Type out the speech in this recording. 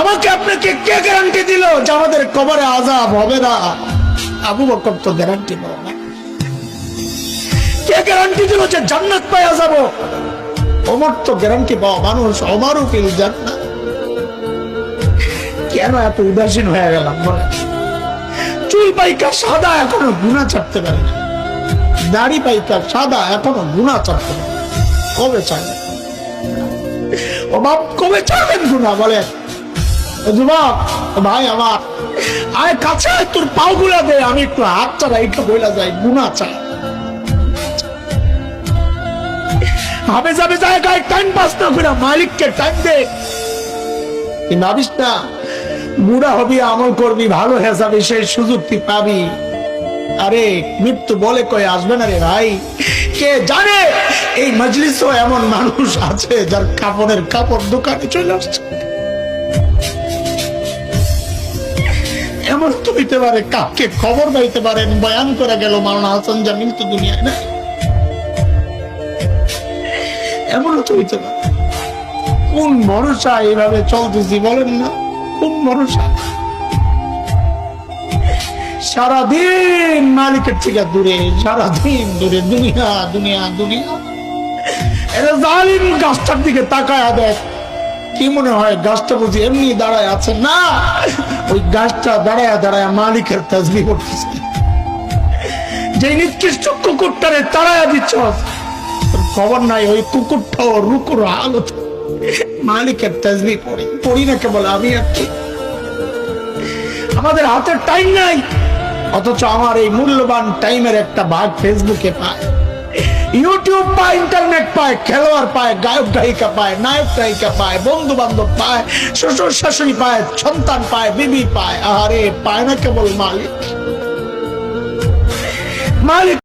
আমাকে আপনাকে কে গ্যারান্টি দিল যে আমাদের কবরে আজাব হবে না? আবু বকর তো গ্যারান্টি পাওয়া না। কে গ্যারান্টি দিল যে জান্নাত পাওয়া যাব ওমর তো গ্যারান্টি পাওয়া মানুষ, ওমারও ফিল জান্নাত। কেন এত উদাসীন হয়ে গেলাম বলে চুল পাইকা সাদা, এখনও গুণা চাপতে পারে না। দাড়ি পাইকা সাদা, এখনও গুণা চাপতে পারে কবে চায় ও বাপ, কবে চাবেন গুণা বলে ভাই আমার। আয় কাছে, তোর পাও গুলা দে, আমি একটু হাত একটু বইলা যাই চাই হবে যাবে জায়গায় টাইম পাস না মালিককে টাইম দে। না, বুড়া হবি, আমল করবি, ভালো হয়ে যাবে, সেই সুযোগ তুই পাবি। আরে, মৃত্যু বলে কয়ে আসবে না রে ভাই। কে জানে, এই মজলিসও এমন মানুষ আছে যার কাপড়ের কাপড় দোকানে চলে আসছে। এমন তো হইতে পারে কাকে খবর পাইতে পারেন বয়ান করে গেল মাওলানা হাসান জামিল তো দুনিয়ায় না এমনও তো হইতে পারে। কোন ভরসা এইভাবে চলতেছি বলেন না? কোন ভরসা? সারাদিন মালিকের থেকে দূরে, সারাদিন দূরে, দুনিয়া দুনিয়া দুনিয়া। এরা জালিম গাছটার দিকে তাকায় দেখ। কি মনে হয় গাছটা বুঝি এমনি দাঁড়ায় আছে? না! ওই গাছটা দাঁড়ায় দাঁড়ায় মালিকের তাজবি করতেছে। যে নিকৃষ্ট কুকুরটারে তাড়ায় দিচ্ছ খবর নাই, ওই কুকুরটাও রুকুর হালত মালিকের তাজবি পড়ি। পড়ি না কেবল আমি আর কি। আমাদের হাতের টাইম নাই, অথচ আমার এই মূল্যবান টাইমের একটা ভাগ ফেসবুকে পায়। ইউটিউব পায়, ইন্টারনেট পায়, খেলোয়াড় পায়, গায়ক গায়িকা পায়, নায়ক গায়িকা পায় বন্ধু বান্ধব পায়, শ্বশুর শাশুড়ি পায়, সন্তান পায়, বিবি পায়, আহারে, পায় না কেবল মালিক। মালিক